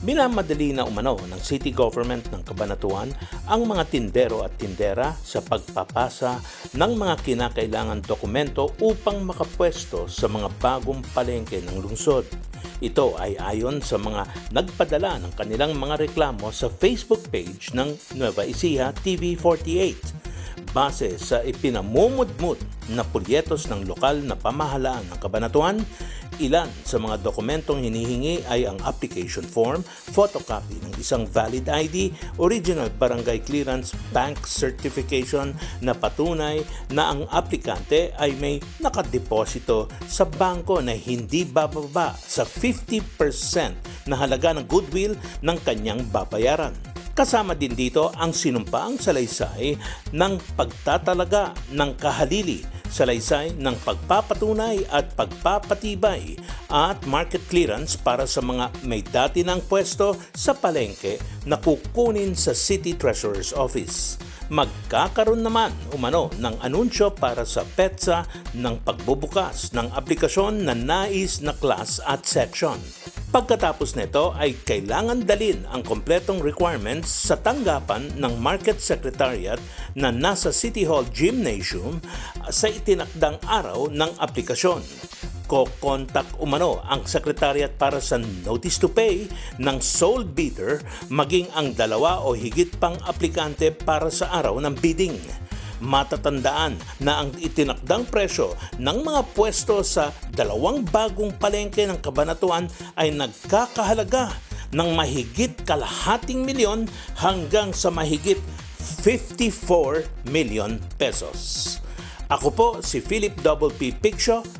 Minamadali na umano ng city government ng Kabanatuan ang mga tindero at tindera sa pagpapasa ng mga kinakailangan dokumento upang makapwesto sa mga bagong palengke ng lungsod. Ito ay ayon sa mga nagpadala ng kanilang mga reklamo sa Facebook page ng Nueva Ecija TV48 base sa ipinamumudmud na pulyetos ng lokal na pamahalaan ng Kabanatuan, ilan sa mga dokumentong hinihingi ay ang application form, photocopy ng isang valid ID, original barangay clearance bank certification na patunay na ang aplikante ay may nakadeposito sa bangko na hindi bababa sa 50% na halaga ng goodwill ng kanyang babayaran. Kasama din dito ang sinumpaang salaysay ng pagtatalaga ng kahalili, salaysay ng pagpapatunay at pagpapatibay at market clearance para sa mga may dati ng pwesto sa palengke na kukunin sa City Treasurer's Office. Magkakaroon naman umano ng anunsyo para sa PETSA ng pagbubukas ng aplikasyon na nais na class at section. Pagkatapos nito ay kailangan dalin ang kompletong requirements sa tanggapan ng Market Secretariat na nasa City Hall Gymnasium sa itinakdang araw ng aplikasyon. Kokontak umano ang Secretariat para sa Notice to Pay ng sole bidder maging ang dalawa o higit pang aplikante para sa araw ng bidding matatandaan na ang itinakdang presyo ng mga pwesto sa dalawang bagong palengke ng Kabanatuan ay nagkakahalaga ng mahigit kalahating milyon hanggang sa mahigit 54 million pesos. Ako po si Philip Double P. Piccio